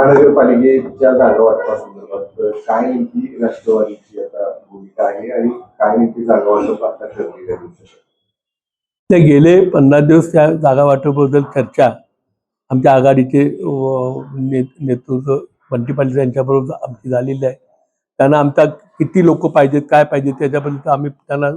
महानगरपालिकेच्या जागा वाटपासंदर्भात काय नेमकी राष्ट्रवादीची आता भूमिका आहे आणि काय नेमकी जागा वाटप आता ठरली ते गेले पन्नास दिवस त्या जागा वाटपाबद्दल चर्चा. आमच्या आघाडीचे ने नेतृत्व बंटी पाटील यांच्याबरोबर आमची झालेली आहे. त्यांना आमचा किती लोक पाहिजेत काय पाहिजेत त्याच्याबद्दल आम्ही त्यांना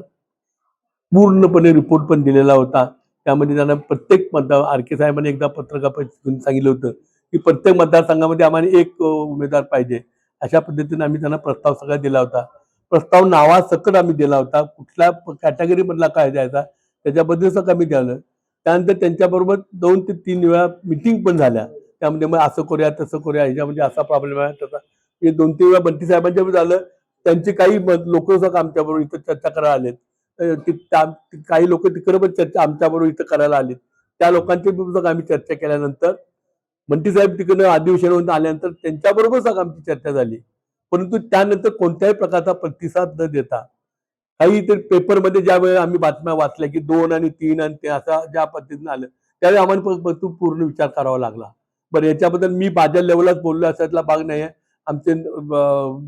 पूर्णपणे रिपोर्ट पण दिलेला होता. त्यामध्ये त्यांना प्रत्येक मतदार आर के साहेबांनी एकदा पत्रकार परिषदेत सांगितलं होतं. की प्रत्येक मतदारसंघामध्ये आम्हाला एक उमेदवार पाहिजे. अशा पद्धतीने आम्ही त्यांना प्रस्ताव सगळा दिला होता. प्रस्ताव नावासकट आम्ही दिला होता. कुठल्या कॅटेगरीमधला काय द्यायचा त्याच्याबद्दल सगळं आम्ही द्यालं त्यानंतर त्यांच्याबरोबर दोन ते तीन वेळा मिटिंग पण झाल्या. त्यामध्ये मग असं करूया तसं करूया ह्याच्यामध्ये असा प्रॉब्लेम आहे तसा. हे दोन तीन वेळा बंटी साहेबांच्या झालं. त्यांचे काही लोक सगळं आमच्याबरोबर इथं चर्चा करायला आलेत. काही लोक तिकडे पण चर्चा आमच्याबरोबर इथं करायला आलेत. त्या लोकांची आम्ही चर्चा केल्यानंतर बंटी साहेब तिकडनं अधिवेशनावरून आल्यानंतर त्यांच्याबरोबर आमची चर्चा झाली. परंतु त्यानंतर कोणत्याही प्रकारचा प्रतिसाद न देता काही तर पेपरमध्ये ज्या वेळेला आम्ही बातम्या वाचल्या की दोन आणि तीन आणि ते असं ज्या पद्धतीनं आलं त्यावेळी आम्हाला पूर्ण विचार करावा लागला. बरं याच्याबद्दल मी माझ्या लेवललाच बोललो असायला भाग नाही आहे आमचे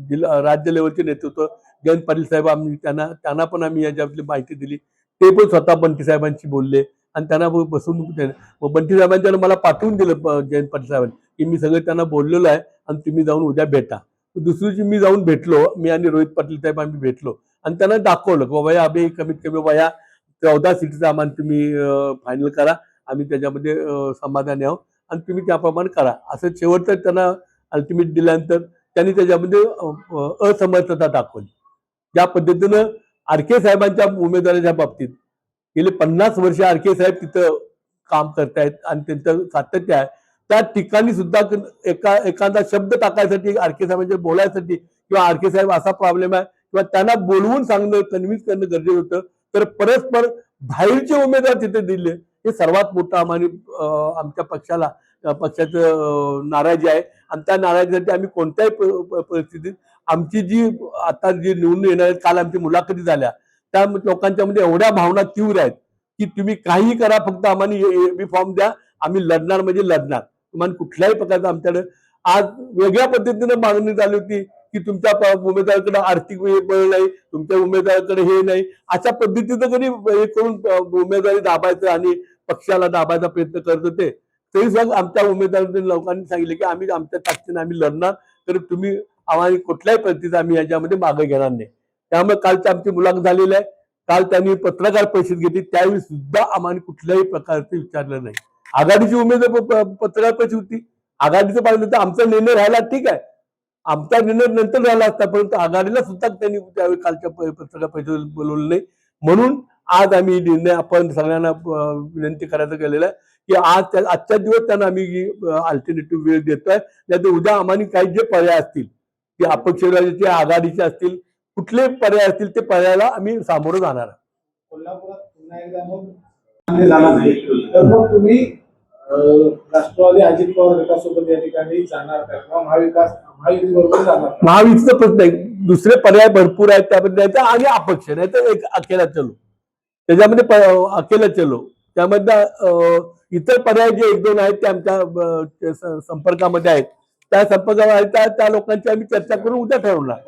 जिल्हा राज्य लेवलचे नेतृत्व जयंत पाटील साहेब आम्ही त्यांना त्यांना पण आम्ही याच्यातली माहिती दिली. ते पण स्वतः बंटी साहेबांशी बोलले. आणि त्यांना बसून ते- मग बंटी मला पाठवून दिलं जयंत पाटील साहेबांनी की मी सगळं त्यांना बोललेलो आहे आणि तुम्ही जाऊन उद्या भेटा. दुसरी दिवशी मी जाऊन भेटलो मी आणि रोहित पाटील साहेब आम्ही भेटलो. आणि त्यांना दाखवलं की बाबा या आम्ही कमीत कमी वया चौदा सीटचा आम्हाला तुम्ही फायनल करा. आम्ही त्याच्यामध्ये समाधान समाधानी आहोत आणि तुम्ही त्याप्रमाणे करा. असं शेवटचं त्यांना अल्टिमेट दिल्यानंतर त्यांनी त्याच्यामध्ये असमर्थता दाखवली. ज्या पद्धतीनं आर के साहेबांच्या उमेदवाराच्या बाबतीत गेले पन्नास वर्ष आर के साहेब तिथं काम करतायत आणि त्यांचं सातत्य आहे. त्या ठिकाणी सुद्धा एका एखादा शब्द टाकायसाठी आर के साहेबांच्या बोलायसाठी किंवा आर के साहेब असा प्रॉब्लेम आहे किंवा त्यांना बोलवून सांगणं कन्व्हिन्स करणं गरजेचं होतं. तर परस्पर बाहेरचे उमेदवार तिथे दिले. हे सर्वात मोठं आम्हाला आमच्या पक्षाला पक्षाचं नाराजी आहे. आणि त्या नाराजीसाठी आम्ही कोणत्याही प- परिस्थितीत आमची जी आता जी निवडून येणार आहेत काल आमची मुलाखती झाल्या. त्या लोकांच्या मध्ये एवढ्या भावना तीव्र आहेत की तुम्ही काही करा फक्त आम्हाला फॉर्म द्या. आम्ही लढणार म्हणजे लढणार. तुम्हाला कुठल्याही प्रकारचं आमच्याकडे आज वेगळ्या पद्धतीनं मागणी झाली होती की तुमच्या उमेदवाराकडे आर्थिक बळ नाही तुमच्या उमेदवाराकडे हे नाही. अशा पद्धतीचं कधी हे करून उमेदवारी दाबायचं आणि पक्षाला दाबायचा प्रयत्न करत होते. तरी सुद्धा आमच्या उमेदवारांनी लोकांनी सांगितले की आम्ही आमच्या ताकदीने आम्ही लढणार. तर तुम्ही आम्हाला कुठल्याही पद्धतीचं आम्ही याच्यामध्ये मागे घेणार नाही. त्यामुळे कालची आमची मुलाखत झालेली आहे. काल त्यांनी पत्रकार परिषद घेतली. त्यावेळी सुद्धा आम्हाला कुठल्याही प्रकारचं विचारलं नाही. आघाडीची उमेदवार पत्रकार परिषद होती. आघाडीचं पाहिलं तर आमचा निर्णय राहिला ठीक आहे. आमचा निर्णय नंतर झाला असता परंतु आघाडीला सुद्धा त्यांनी त्यावेळी कालच्या पत्रकार परिषदेत बोलवलं नाही. म्हणून आज आम्ही निर्णय आपण सगळ्यांना विनंती करायचं केलेलं आहे की आज त्या- आजच्या दिवस त्यांना आम्ही अल्टरनेटिव्ह वेळ देतोय. नाही उद्या आम्हाला काही जे पर्याय असतील ते अपक्ष आघाडीचे असतील कुठले पर्याय असतील ते पर्यायाला आम्ही सामोरं जाणार. आहे. कोल्हापुरात पुन्हा एकदा मग मान्य झाला नाही. तर मग तुम्ही अं, राष्ट्रवादी अजित पवार गटासोबत या ठिकाणी जाणार का? किंवा महाविकास जाणार महायुतीचा प्रश्न आहे. दुसरे पर्याय भरपूर आहेत. तर आणि अपक्ष नाही तर एक अकेला चलो. त्याच्यामध्ये अकेला चलो. त्यामध्ये इतर पर्याय जे एक दोन आहेत ते आमच्या संपर्कामध्ये आहेत. त्या संपर्कामध्ये त्या लोकांची आम्ही चर्चा करून उद्या ठरवणार.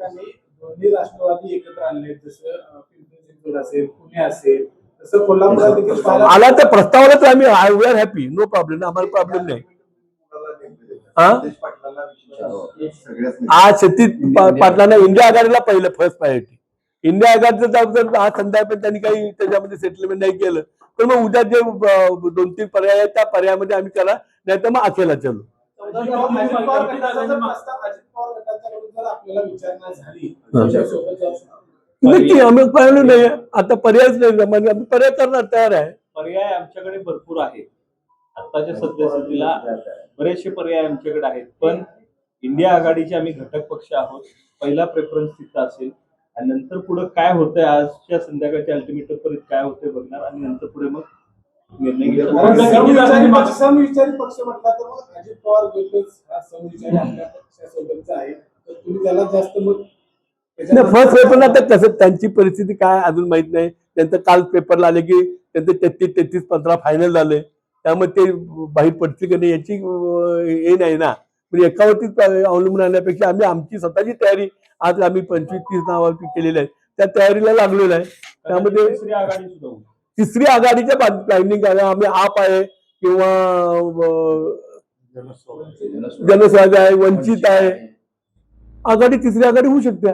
ठिकाणी दोन्ही राष्ट्रवादी एकत्र आणले. जसं पिंपरी चिंचवड असेल पुणे असेल तसं कोल्हापुरात देखील पाहायला आला तर प्रस्तावाला तर आम्ही we are happy no problem आम्हाला प्रॉब्लेम नाही. हा? सगळ्याच आज शेतीत पाटलांना इंडिया आघाडीला पहिलं फर्स्ट प्रायोरिटी इंडिया आघाडीचं जर जर आज संध्याकाळी त्यांनी काही त्याच्यामध्ये सेटलमेंट नाही केलं तर मग उद्या जे अं, दोन तीन पर्याय आहेत त्या पर्यायामध्ये आम्ही करा नाही तर मग अकेला चलो. अजित पवार गटाचा जर प्रस्ताव अजित पवार जर आपल्याला विचारणा झाली. त्याच्यासोबत जाऊ शकतो. नक्की आम्ही पाहिलं नाही. आता पर्यायच नाही म्हणजे आम्ही पर्याय करणार तयार आहे. पर्याय आमच्याकडे भरपूर आहेत. आताच्या सद्यस्थितीला बरेचसे पर्याय आमच्याकडे आहेत. पण इंडिया आघाडीचे आम्ही घटक पक्ष आहोत. पहिला प्रेफरन्स तिथं असेल. आणि नंतर पुढे काय होतंय आजच्या संध्याकाळच्या अल्टिमेटम पर्यंत काय होतंय बघणार. आणि नंतर पुढे मग समविचारी पक्ष समविचारी पक्ष म्हटला तर मग अजित पवार गटच हा समविचारी आपल्या पक्षासोबतचा आहे. तर तुम्ही त्याला जास्त मग त्याच्यामध्ये- फर्स्ट पेपर आता कसं त्यांची परिस्थिती काय अजून माहीत नाही. त्यांचं काल पेपरला आले की त्यांचे तेहतीस तेहतीस पंधरा फायनल झाले. त्यामुळे ते बाहेर पडतील की नाही याची हे नाही ना. म्हणजे एकावरतीच अवलंबून राहण्यापेक्षा आम्ही आमची स्वतःची तयारी आज आम्ही पंचवीस तीस नावावरती केलेली आहे त्या तयारीला लागलेलो आहे. त्यामध्ये तिसरी आघाडीच्या प्लॅनिंग आम्ही आप आहे किंवा अं, जनस्वाद आहे वंचित आहे. आघाडी तिसरी आघाडी होऊ शकते.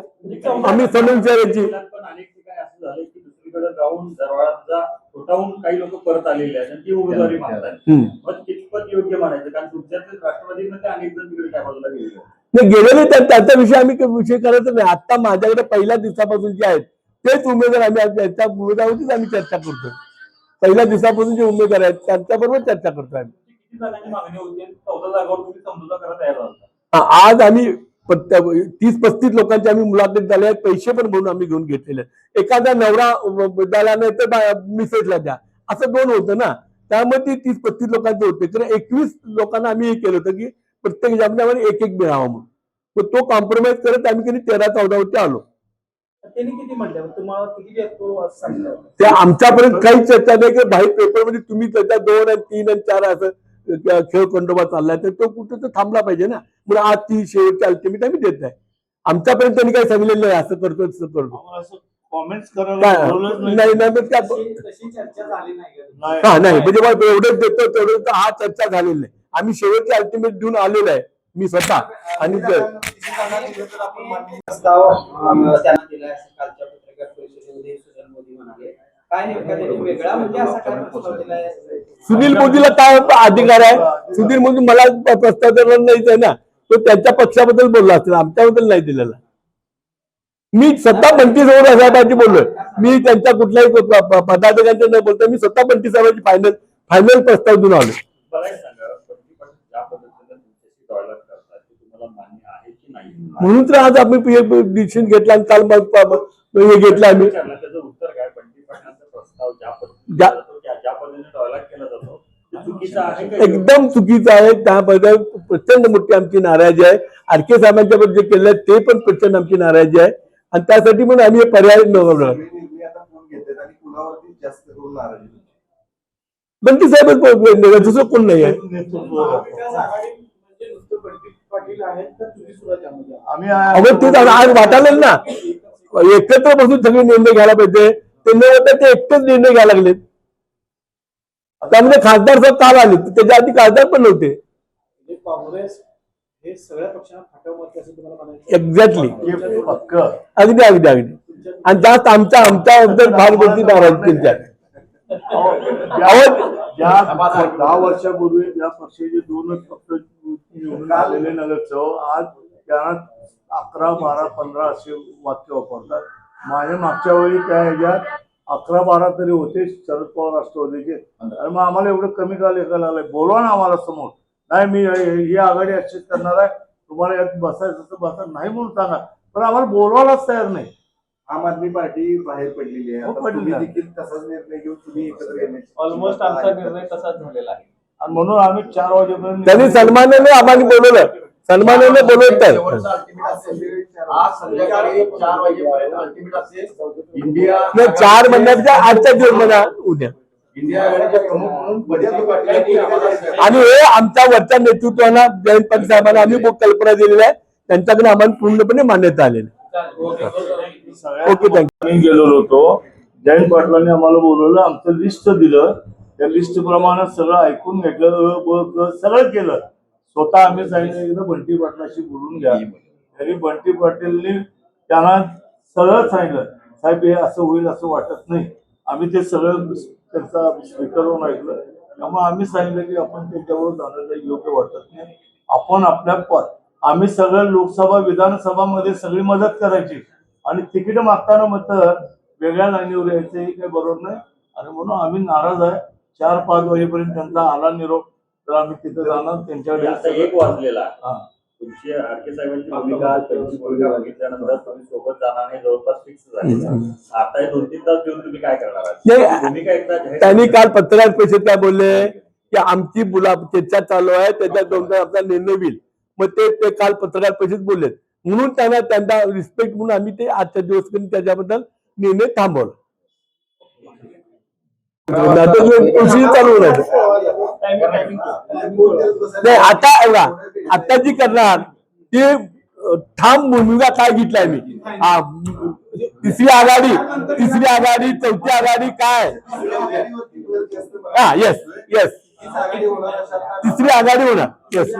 आम्ही समन शहराची पण अनेक ठिकाणी असं झालं की दुसरीकडे जाऊन दरवाजा फुटावून काही लोक परत आलेले आहेत आणि ती उमेदवारी मागतात हम्म. मग कितपत योग्य म्हणायचं कारण तुमच्यातले राष्ट्रवादीमध्ये अनेक जण तिकडे त्या बाजूला गेलेले त्याचा विषय आम्ही विषय करायचा नाही. आता माझ्याकडे पहिल्या दिवसापासून जे आहेत तेच उमेदवार आम्ही त्या उमेदवारावरतीच आम्ही चर्चा करतोय. पहिल्या दिवसापासून जे उमेदवार आहेत त्यांच्याबरोबर चर्चा करतोय आम्ही. झाला आज आम्ही तीस पस्तीस लोकांची आम्ही मुलाखत झाले आहेत पैसे पण म्हणून आम्ही घेऊन घेतलेले. एखादा नवरा द्याला नाही तर मिसेसला द्या. असं दोन होतं ना. त्यामुळे ती तीस पस्तीस लोकांचे होते. तर एकवीस लोकांना आम्ही हे केलं होतं की प्रत्येक जामण्यावर एक एक मिळावा म्हणून. तो कॉम्प्रोमाइज करत आम्ही कधी तेरा चौदावरती आलो. त्यांनी किती म्हटलं? तुम्हाला किती देतो असं सांगितलं ते आमच्यापर्यंत काही चर्चा नाही की बाहेर पेपरमध्ये तुम्ही त्याच्या दोन आणि तीन आणि चार असं खेळ खंडोबा चाललाय. तर तो कुठं तर थांबला पाहिजे ना. म्हणून आज ती शेवटची अल्टिमेट आम्ही देत आहे आमच्यापर्यंत त्यांनी काही सांगितलेलं नाही. असं करतो तसं करतो. नाही. नाही त्या- नाही? नाही. हा नाही. म्हणजे एवढंच देतो तेवढं तर हा चर्चा झालेली नाही. आम्ही शेवटची अल्टिमेट देऊन आलेलो आहे. मी स्वतः. आणि प्रस्ताव त्यांना दिला असं कालच्या पत्रकार परिषदेमध्ये सुनील मोदी म्हणाले. काय नेमका वेगळा म्हणजे असा काय प्रस्ताव दिलाय? सुनील मोदीला काय अधिकार आहे? सुनील मोदी मला प्रस्ताव देणार नाहीच आहे ना. तो त्यांच्या पक्षाबद्दल बोलला असेल आमच्याबद्दल नाही दिलेला. मी स्वतः बंटी साहेबांची बोललोय. मी त्यांच्या कुठल्याही पदाधिकाऱ्यांच्या नाही बोलतो मी स्वतः बंटी साहेबांची फायनल फायनल प्रस्ताव देऊन आलो मला एक सांगा बंटी पाटील ज्या पद्धतीने तुमच्याशी टॉयलेट करतात ते तुम्हाला मान्य आहे की नाही म्हणून तर आज आम्ही डिसिशन घेतला आणि काल मग हे घेतलं आम्ही. ते का? एकदम चुकीचं आहे. त्याबद्दल प्रचंड मोठी आमची नाराजी आहे. आरके साहेबांच्या बद्दल जे केलं ते पण प्रचंड आमची नाराजी आहे. आणि त्यासाठी पण आम्ही हे पर्याय निवडलो मी मी आता फोन घेतले आणि कुणावरती जास्त करून नाराजी तुमची? बंटी साहेबच दुसरं कोण नाही आहे? महाविकास आघाडी म्हणजे नुसतं बंटी पाटील आहेत तर तुम्ही सुद्धा त्यामध्ये आहात. आम्ही अगं ते आता आज वाटायला ना. एकत्र बसून सगळे निर्णय घ्यायला पाहिजे. ते न होता ते एकटेच निर्णय घ्यायला लागलेत त्यामध्ये खासदार साहेब काल आले त्याच्या आधी खासदार पण नव्हते. म्हणजे काँग्रेस हे सगळ्या पक्षांना फाटव मत असं तुम्हाला म्हणायचं एक्झॅक्टली पक्क. अगदी अगदी अगदी. आणि जास्त आमच्या आमच्याबद्दल फार गोष्टी नाराज अहो, ज्या दहा वर्षापूर्वी ज्या पक्षाचे दोनच पक्ष निवडून आलेले नगरसेवक आज त्यांना अकरा बारा पंधरा असे वाक्य वापरतात. माझ्या मागच्या वेळी त्या ह्याच्यात अकरा बारा तरी होते शरद पवार राष्ट्रवादीचे. आणि मग आम्हाला एवढं कमी का लेखा लागलंय? बोलवा ना आम्हाला समोर. नाही मी हे- आघाडी अशीच करणार आहे. तुम्हाला यात बसायचं तर बसा. नाही म्हणून सांगा. पण आम्हाला बोलवायलाच तयार नाही. आम आदमी पार्टी बाहेर पडलेली आहे. हो, आता पडलेली तुम्ही आहे. देखील तसाच निर्णय घेऊन तुम्ही एकत्र येण्याची ऑलमोस्ट आमचा निर्णय तसाच झालेला आहे. आणि म्हणून आम्ही चार वाजेपर्यंत त्यांनी सन्मानाने आम्हाला बोलवलं. सन्मानाने बोलवत आहेत शेवटचा ultimate असेल. आज संध्याकाळी चार वाजेपर्यंत अल्टिमेट असेल. इंडिया नाही, चार महिन्याच्या आजच्या दिवस म्हणा. उद्या. इंडिया आघाडीचे प्रमुख म्हणून बंटी पाटील यांनी आम्हाला आणि हे आमच्या वरच्या नेतृत्वाला जयंत पाटील साहेबांना आम्ही खूप कल्पना दिलेली आहे. त्यांच्याकडे आम्हाला पूर्णपणे मान्यता आलेली सगळ्या ओके थँक्यू आम्ही गेलेलो होतो. जयंत पाटलांनी आम्हाला बोलवलं आमचं लिस्ट दिलं. त्या लिस्ट प्रमाणे सगळं ऐकून घेतलं सगळं केलं. स्वतः आम्ही सांगितलं एकदा बंटी पाटलाशी बोलून घ्या. तरी बंटी पाटीलनी त्यांना सरळ सांगितलं साहेब हे असं होईल असं वाटत नाही. आम्ही ते सगळं त्यांचा स्वीकारून ऐकलं. त्यामुळे आम्ही सांगितलं की आपण त्याच्यावर जाणं योग्य वाटत नाही. आपण आपल्या प- आम्ही सगळं लोकसभा विधानसभामध्ये सगळी मदत करायची. आणि तिकीट मागताना मत वेगळ्या लाईनीवर यायचं हे काही बरोबर नाही. आणि म्हणून आम्ही नाराज आहे. चार पाच वाजेपर्यंत त्यांचा आला निरोप तर आम्ही तिथे जाणार त्यांच्याकडे आता एक वाजलेला. तुमची आरके साहेबांची भूमिका त्यांची भूमिका बघितल्यानंतर तुम्ही सोबत जाणार हे जवळपास फिक्स झाले. आता हे दोन तीन तास देऊन तुम्ही काय करणार भूमिका एकदा त्यांनी काल पत्रकार परिषदेत काय बोलले? की आमची मुला चर्चा चालू आहे त्याच्यात दोन तास आपला निर्णय होईल. मग ते ते काल पत्रकार परिषदेत बोलले. म्हणून त्यांना त्यांचा रिस्पेक्ट म्हणून आम्ही ते आजच्या दिवस करून त्याच्याबद्दल निर्णय थांबवला. आता चालू नाही आता बघा आता जी करणार ती ठाम भूमिका काय घेतलाय मी? तिसरी आघाडी तिसरी आघाडी चौथी आघाडी काय? हा येस येस तिसरी आघाडी होणार येस